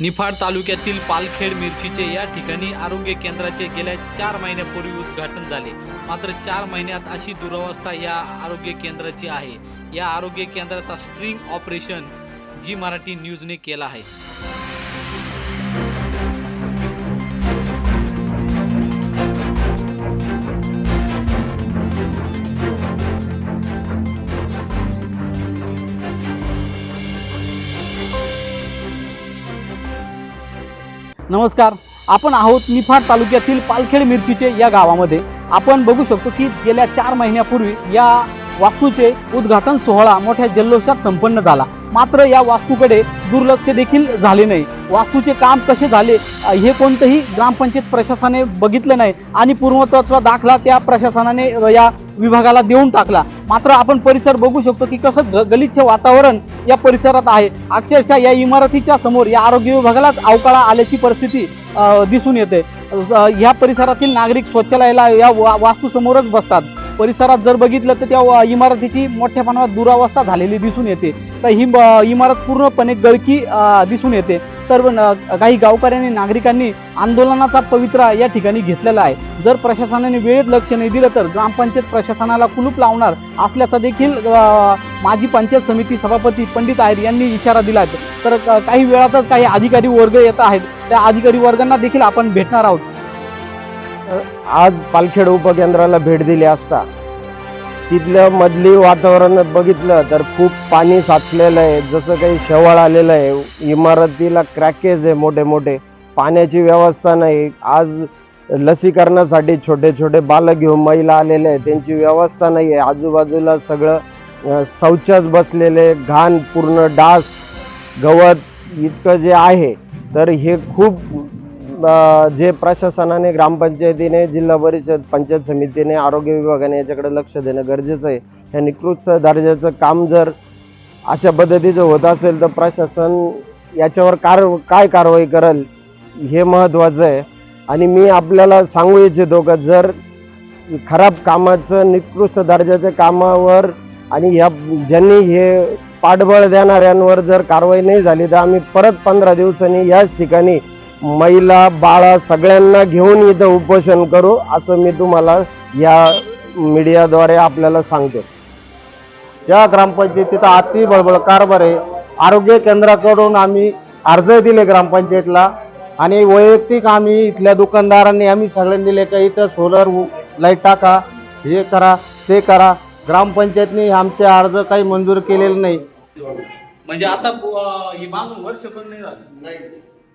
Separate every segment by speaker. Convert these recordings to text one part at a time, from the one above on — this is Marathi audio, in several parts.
Speaker 1: निफाड तालुक्यातील पालखेड मिरचीचे या ठिकाणी आरोग्य केंद्राचे गेल्या चार महिन्यापूर्वी उद्घाटन झाले. मात्र चार महिन्यात अशी दुरावस्था या आरोग्य केंद्राची आहे. या आरोग्य केंद्राचा स्ट्रिंग ऑपरेशन जी मराठी न्यूजने केला आहे.
Speaker 2: नमस्कार. आपण आहोत निफाड तालुक्यातील पालखेड मिरचीचे या गावामध्ये. आपण बघू शकतो की गेल्या चार महिन्यापूर्वी या वास्तूचे उद्घाटन सोहळा मोठ्या जल्लोषात संपन्न झाला. मात्र या वास्तूकडे दुर्लक्ष देखील झाले नाही. वास्तूचे काम कसे झाले हे कोणतंही ग्रामपंचायत प्रशासनाने बघितलं नाही आणि पूर्णत्वाचा दाखला त्या प्रशासनाने या विभागाला देऊन टाकला. मात्र आपण परिसर बघू शकतो की कसं ग- गलिच्छ वातावरण या परिसरात आहे. अक्षरशः या इमारतीच्या समोर या आरोग्य विभागालाच अवकाळा आल्याची परिस्थिती दिसून येते. ह्या परिसरातील नागरिक स्वच्छालयाला या वा- वास्तूसमोरच बसतात. परिसरात जर बघितलं तर त्या इमारतीची मोठ्या प्रमाणात दुरावस्था झालेली दिसून येते. तर ही इमारत पूर्णपणे गळकी दिसून येते. तर काही गावकऱ्यांनी नागरिकांनी आंदोलनाचा पवित्रा या ठिकाणी घेतलेला आहे. जर प्रशासनाने वेळेत लक्ष नाही दिलं तर ग्रामपंचायत प्रशासनाला कुलूप लावणार असल्याचा देखील माजी पंचायत समिती सभापती पंडित आहेर यांनी इशारा दिला आहे. तर काही वेळातच काही अधिकारी वर्ग येत आहेत. त्या अधिकारी वर्गांना देखील आपण भेटणार आहोत.
Speaker 3: आज पालखेड उपकेंद्राला भेट दिली असता. तिथलं मधली वातावरण बघितलं तर खूप पाणी साचलेलं आहे. जसं काही शेवाळ आलेलं आहे इमारतीला क्रॅकेज आहे मोठे मोठे पाण्याची व्यवस्था नाही. आज लसीकरणासाठी छोटे छोटे बालक घेऊन महिला आलेले आहेत. त्यांची व्यवस्था नाही आहे. आजूबाजूला सगळं शौचास बसलेले घाण पूर्ण डास गवत इतकं जे आहे तर हे खूप जे प्रशासनाने ग्रामपंचायतीने जिल्हा परिषद पंचायत समितीने आरोग्य विभागाने याच्याकडे लक्ष देणं गरजेचं आहे. ह्या निकृष्ट दर्जाचं काम जर अशा पद्धतीचं होत असेल तर प्रशासन याच्यावर कार काय कारवाई करेल हे महत्त्वाचं आहे. आणि मी आपल्याला सांगू इच्छितो का जर खराब कामाचं निकृष्ट दर्जाच्या कामावर आणि या ज्यांनी हे पाठबळ देणाऱ्यांवर जर कारवाई नाही झाली तर आम्ही परत पंधरा दिवसांनी याच ठिकाणी महिला बाळा सगळ्यांना घेऊन इथं उपोषण करू असं मी तुम्हाला या मीडियाद्वारे आपल्याला सांगतो.
Speaker 4: या ग्रामपंचायतीचा अति बळबळ कारभार आहे. आरोग्य केंद्राकडून आम्ही अर्ज दिले ग्रामपंचायतला आणि वैयक्तिक आम्ही इथल्या दुकानदारांनी आम्ही सगळ्यांनी दिले का इथं सोलर लाइट टाका हे करा ते करा. ग्रामपंचायतने आमचे अर्ज काही मंजूर केलेले नाही.
Speaker 1: म्हणजे आता हे मागून वर्ष पण नाही झालं.
Speaker 3: नाही.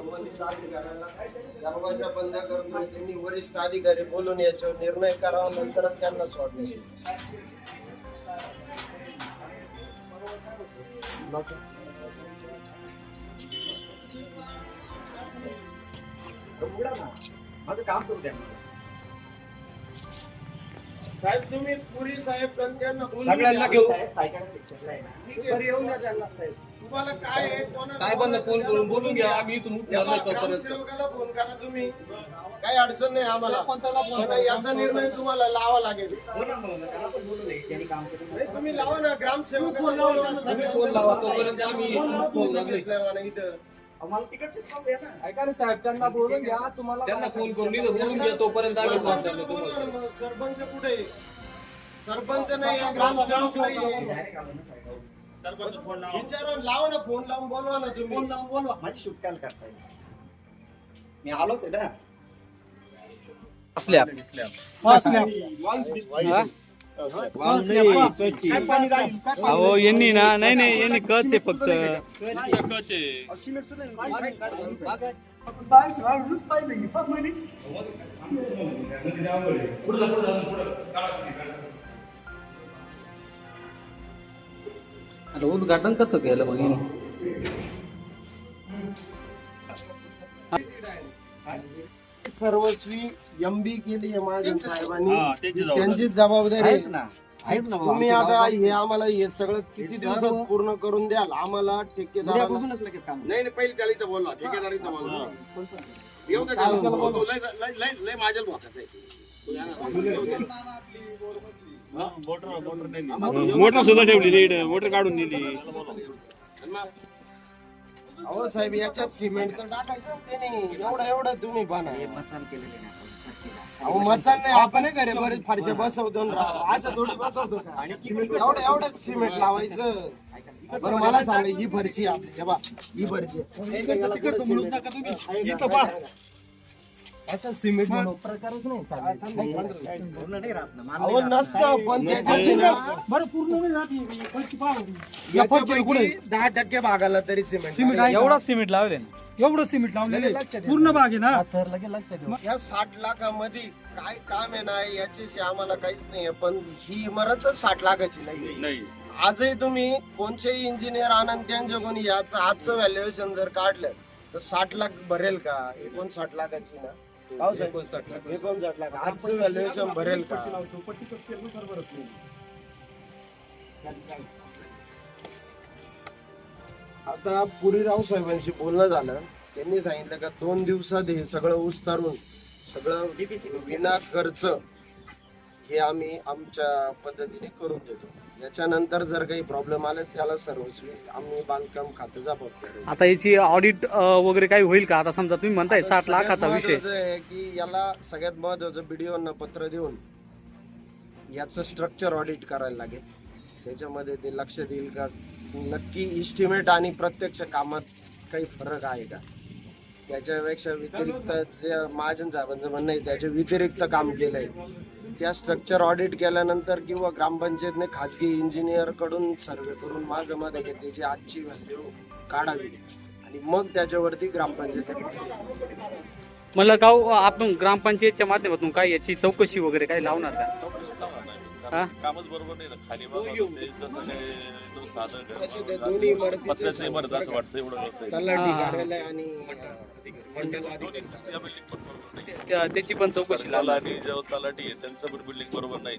Speaker 3: संबंधित अधिकाऱ्यांना दरवाजा बंद करतोय. त्यांनी वरिष्ठ अधिकारी बोलून याच्यावर निर्णय करावा नंतरच त्यांना सोडणे
Speaker 4: माझं काम करू द्या.
Speaker 3: साहेब तुम्ही पुरी साहेब त्यांना बोलून
Speaker 4: सगळ्यांना. घेऊ.
Speaker 3: ठीक आहे. तुम्हाला काय आहे? कोणाला
Speaker 5: साहेबांना फोन करून बोलून घ्या आम्ही इथून उठणार नाही तोपर्यंत
Speaker 3: ग्रामसेवकाला फोन करा तुम्ही काही अडचण नाही आम्हाला पण याचा निर्णय तुम्हाला लावा लागेल नाही, तुम्ही लावा ना ग्रामसेवकाला बोलवा.
Speaker 5: तुम्ही फोन लावा तोपर्यंत आम्ही फोन लागले
Speaker 3: घेतलाय मला इथं
Speaker 4: ऐका ना साहेब त्यांना बोलून घ्या तुम्हाला
Speaker 5: त्यांना फोन करून इथं बोलून घ्या तोपर्यंत आम्ही सांगतो
Speaker 3: सरपंचाला बोलवा
Speaker 5: तुम्हाला
Speaker 3: ना मग. सरपंच कुठे आहे? सरपंच नाही आहे, ग्रामसेवक नाही विचारा लावा ना फोन लावून बोलवा ना तुम्ही.
Speaker 4: माझी सुट्ट्याला करताय. मी आलोच आहे ना.
Speaker 2: असल्या. अहो यांनी ना नाही नाही यांनी कच आहे फक्त.
Speaker 1: आता उद्घाटन कसं केलं मग हिने?
Speaker 3: सर्वस्वी एमबी केली आहे महाजन साहेबांनी त्यांची जबाबदारी. आहे. तुम्ही आता हे आम्हाला हे सगळं किती दिवसात पूर्ण करून द्याल? आम्हाला ठेकेदार
Speaker 5: नाही नाही पहिले त्याला बोलला ठेकेदारीचा बोलला लय लय माझ्या
Speaker 6: मोटर सुद्धा ठेवली नीट मोटर काढून
Speaker 5: मग
Speaker 3: अहो साहेब याच्यात सिमेंट तर टाकायचं एवढं एवढं तुम्ही बना. अहो मचान नाही आपण हे घरी बरेच फारच्या बसवतो ना. राव. असं थोडी बसवतो का? एवढं एवढं सिमेंट लावायचं. बरं मला सांगा ही फरची आपली. हे बा ही फरची असं सिमेंट प्रकारच नाही नसतं पण त्याच्यापैकी दहा टक्के भागाला तरी सिमेंट
Speaker 2: एवढा सिमेंट लावले ना.
Speaker 7: एवढं सिमेंट लावलेलं. पूर्ण बाग आहे ना?
Speaker 3: या साठ लाखामध्ये काय काम आहे ना याच्याशी आम्हाला काहीच नाही पण ही इमारतच साठ लाखाची नाही
Speaker 6: नाही.
Speaker 3: आजही तुम्ही कोणतेही इंजिनियर आनंद त्यांच्याकडून याचं आजचं व्हॅल्युएशन जर काढलं तर साठ लाख भरेल का? एकोणसाठ लाखाची ना? साहेब? एकोणसाठ लाख. आजचं व्हॅल्युएशन भरेल का? आता पुरीराव साहेबांशी बोलणं झालं. त्यांनी सांगितलं का दोन दिवसात हे सगळं उस्तारून सगळं विना खर्च हे आम्ही आमच्या पद्धतीने करून देतो. याच्यानंतर जर काही प्रॉब्लेम आले त्याला सर्वस्वी आम्ही बांधकाम खातं जबाबदार.
Speaker 2: आता याची ऑडिट वगैरे काही होईल का? आता समजा तुम्ही म्हणताय साठ लाखाचा विषय.
Speaker 3: आहे की याला सगळ्यात महत्वाचं बीडीओना पत्र देऊन याचं स्ट्रक्चर ऑडिट करायला लागेल. त्याच्यामध्ये ते लक्ष देईल का? नक्की इस्टिमेट आणि प्रत्यक्ष कामात काही फरक आहे का? त्याच्यापेक्षा व्यतिरिक्त जे महाजन साहेबांचं म्हणणं आहे त्याच्या व्यतिरिक्त काम केलंय. त्या स्ट्रक्चर ऑडिट केल्यानंतर किंवा ग्रामपंचायतने खाजगी इंजिनियरकडून सर्वे करून माझं मत आहे की त्याची आजची व्हॅल्यू काढावी. आणि मग त्याच्यावरती ग्रामपंचायत
Speaker 2: म्हणलं का हो, आपण ग्रामपंचायतच्या माध्यमातून काय याची चौकशी वगैरे काही लावणार का? हा?
Speaker 6: कामच बरोबर नाही ना खाली बाबा ते जसं काय एकदम साधं
Speaker 3: असे ते
Speaker 6: घर.
Speaker 3: दोन्ही इमारतीचे
Speaker 6: पत्र्याचं इमारत असं वाटतं एवढं होतंय.
Speaker 3: तलाठी
Speaker 2: हा.
Speaker 3: कार्यालय आणि मंडल अधिकारी
Speaker 6: त्या building पण बरोबर नाही.
Speaker 2: त्या- त्याची पण चौकशी
Speaker 6: सर्कल
Speaker 2: लावणार
Speaker 6: आणि जो तलाठी आहे त्यांचं पण बिल्डिंग बरोबर नाही.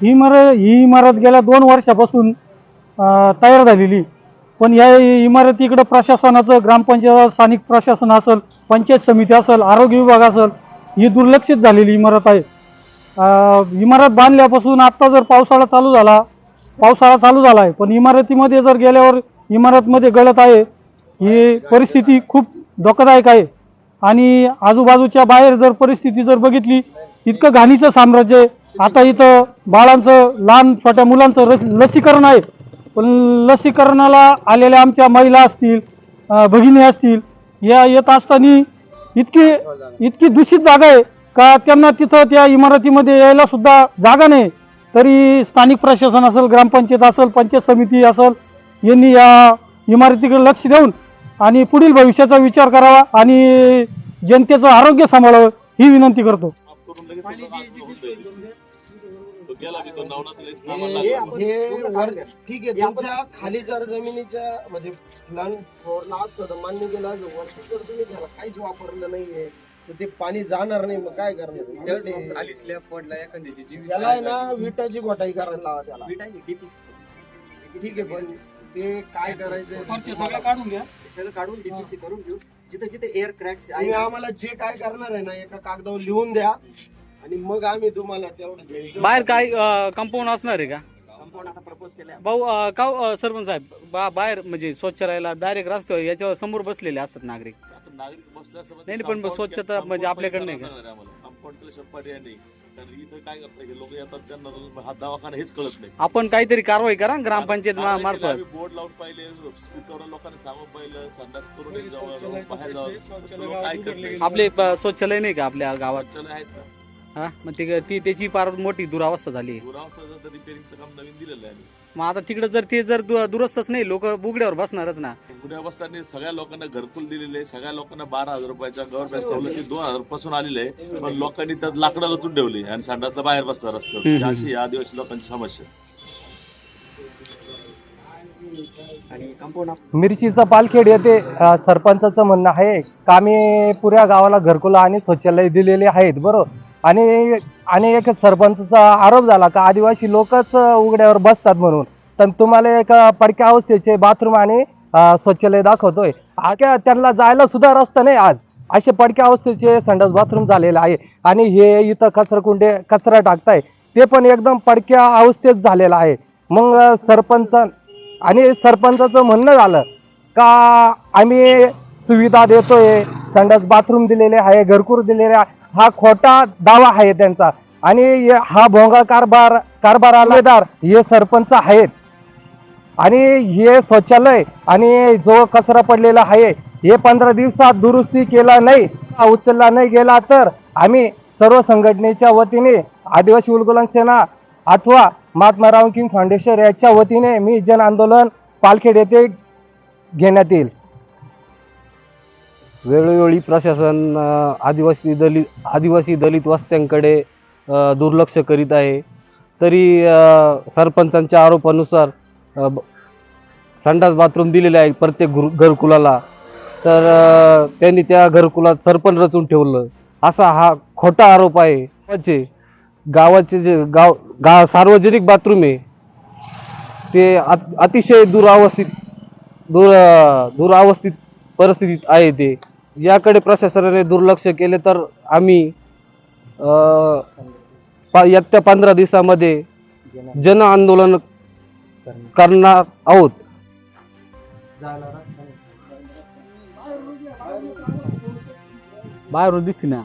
Speaker 7: ही इमारत ही इमारत गेल्या दोन वर्षापासून अं, तयार झालेली पण या इमारतीकडे प्रशासनाचं ग्रामपंचायत स्थानिक प्रशासन असेल पंचायत समिती असेल आरोग्य विभाग असेल ही दुर्लक्षित झालेली इमारत आहे. इमारत बांधल्यापासून आत्ता जर पावसाळा चालू झाला पावसाळा चालू झाला आहे पण इमारतीमध्ये जर गेल्यावर इमारतमध्ये गळत आहे ही परिस्थिती खूप धोकादायक आहे. आणि आजूबाजूच्या बाहेर जर परिस्थिती जर बघितली इतकं घाणीचं साम्राज्य आहे. आता इथं बाळांचं लहान छोट्या मुलांचं रस लसीकरण आहे. लसीकरणाला आलेल्या आमच्या महिला असतील भगिनी असतील या येत असताना इतकी इतकी दूषित जागा आहे का त्यांना तिथं त्या इमारतीमध्ये यायला सुद्धा जागा नाही. तरी स्थानिक प्रशासन असेल ग्रामपंचायत असेल पंचायत समिती असेल यांनी या इमारतीकडे लक्ष देऊन आणि पुढील भविष्याचा विचार करावा आणि जनतेचं आरोग्य सांभाळावं ही विनंती करतो.
Speaker 3: ठीक आहे तुमच्या खाली जर जमिनीच्या म्हणजे प्लांट फ्लोअरला असतं तर मान्य केलं असं वरती जर तुम्ही त्याला काहीच वापरलं नाहीये तर ते पाणी जाणार नाही मग काय करणार?
Speaker 5: खाली स्लॅब पडला एखाद्याची जीव
Speaker 3: त्याला आहे ना विटाची गोटाई करायला लावा त्याला. ठीक आहे पण ते काय करायचं
Speaker 7: सगळं काढून घ्या.
Speaker 8: सगळं काढून डीपीसी करून घेऊ. जिथे जिथे एअर क्रॅक्स
Speaker 3: आम्हाला जे काय करणार आहे ना एका कागदावर लिहून द्या. आणि मग आम्ही तुम्हाला तेवढं देऊ.
Speaker 2: बाहेर काय कंपाऊंड असणार आहे का?
Speaker 8: कंपाऊंड आता प्रपोज केलं
Speaker 2: भाऊ अं, का अं, सरपंच साहेब बा बाहेर म्हणजे स्वच्छ राहायला डायरेक्ट रस्त्यावर याच्यावर समोर बसलेले असतात नागरिक.
Speaker 6: आता
Speaker 2: नाही, नाही, पण स्वच्छता म्हणजे आपल्याकडे नाही का?
Speaker 6: कंपाऊंड केल्याशिवाय पर्याय नाही. कारण इथं काय करतात हे लोक येतात त्यांना हा दवाखाना हेच कळत नाही.
Speaker 2: आपण काहीतरी कारवाई करा ग्रामपंचायत मा-
Speaker 6: आम्ही
Speaker 2: मार्फत
Speaker 6: बोर्ड लावून पाहिले स्पीकरवर लोकांना सांगून पाहिलं संडास करून एक जावं बाहेर जावं लोक ऐकत नाही.
Speaker 2: आपले प- शौचालय नाही का आपल्या गावात?
Speaker 6: शौचालय आहेत ना.
Speaker 2: हा? मग ते ती त्याची फार मोठी दुरावस्था झाली.
Speaker 6: दुरावस्था तर रिपेअरिंगचं काम नवीन दिलेलं आहे आम्ही.
Speaker 2: मग आता तिकडे जर ते जर दु- दुरुस्तच नाही लोक बुगड्यावर बसणारच ना.
Speaker 6: गुन्हे अवस्थांनी सगळ्या लोकांना घरकुल दिलेले आहे. सगळ्या लोकांना बारा हजार रुपयाच्या गव्हर्नमेंट सवलती दोन हजारपासून आलेले आहे पण लोकांनी त्यात लाकडं रचून ठेवली आणि संडासला बाहेर बसतात रस्त्यावर.
Speaker 2: हम्म.
Speaker 6: अशी या आदिवासी लोकांची समस्या
Speaker 9: मिरचीचा पालखेड येथे अ, सरपंचाचं म्हणणं आहे का आम्ही पुऱ्या गावाला घरकुला आणि शौचालय दिलेले आहेत बरोबर? आणि आणि एक सरपंचचा आरोप झाला का आदिवासी लोकच उघड्यावर बसतात म्हणून. तर तुम्हाला एक पडक्या अवस्थेचे बाथरूम आणि शौचालय दाखवतोय. त्यांना जायला सुद्धा रस्ता नाही आज. असे पडक्या अवस्थेचे संडास बाथरूम झालेले आहे. आणि हे इथं कचराकुंडे कचरा टाकताय. ते पण एकदम पडक्या अवस्थेत झालेलं आहे. मग सरपंच आणि सरपंचाचं म्हणणं झालं का आम्ही सुविधा देतोय. संडास बाथरूम दिलेले आहे घरकुर दिलेले आहे. हा खोटा दावा आहे त्यांचा. आणि हा भोंगा कारभार कारभारालेदार हे सरपंच आहेत. आणि हे शौचालय आणि जो कचरा पडलेला आहे हे पंधरा दिवसात दुरुस्ती केला नाही उचलला नाही गेला तर आम्ही सर्व संघटनेच्या वतीने आदिवासी उलगुलन सेना अथवा महात्मा राम किंग फाउंडेशन याच्या वतीने मी जन आंदोलन पालखेड येथे घेण्यात येईल.
Speaker 10: वेळोवेळी प्रशासन आदिवासी दलित आदिवासी दलित वस्त्यांकडे दुर्लक्ष करीत आहे. तरी सरपंचांच्या आरोपानुसार संडास बाथरूम दिलेले आहे प्रत्येक घरु घरकुलाला. तर त्यांनी त्या घरकुलात सरपण रचून ठेवलं. असा हा खोटा आरोप आहे. गावाचे गावाचे जे गाव गा सार्वजनिक बाथरूम आहे ते अत- अतिशय दुरावस्थित दुर दुरावस्थित परिस्थितीत आहे ते. याकडे प्रशासनाने दुर्लक्ष केले तर आम्ही अ, पंधरा दिवसामध्ये जन आंदोलन करणार आहोत.
Speaker 2: बाहेर दिसते ना?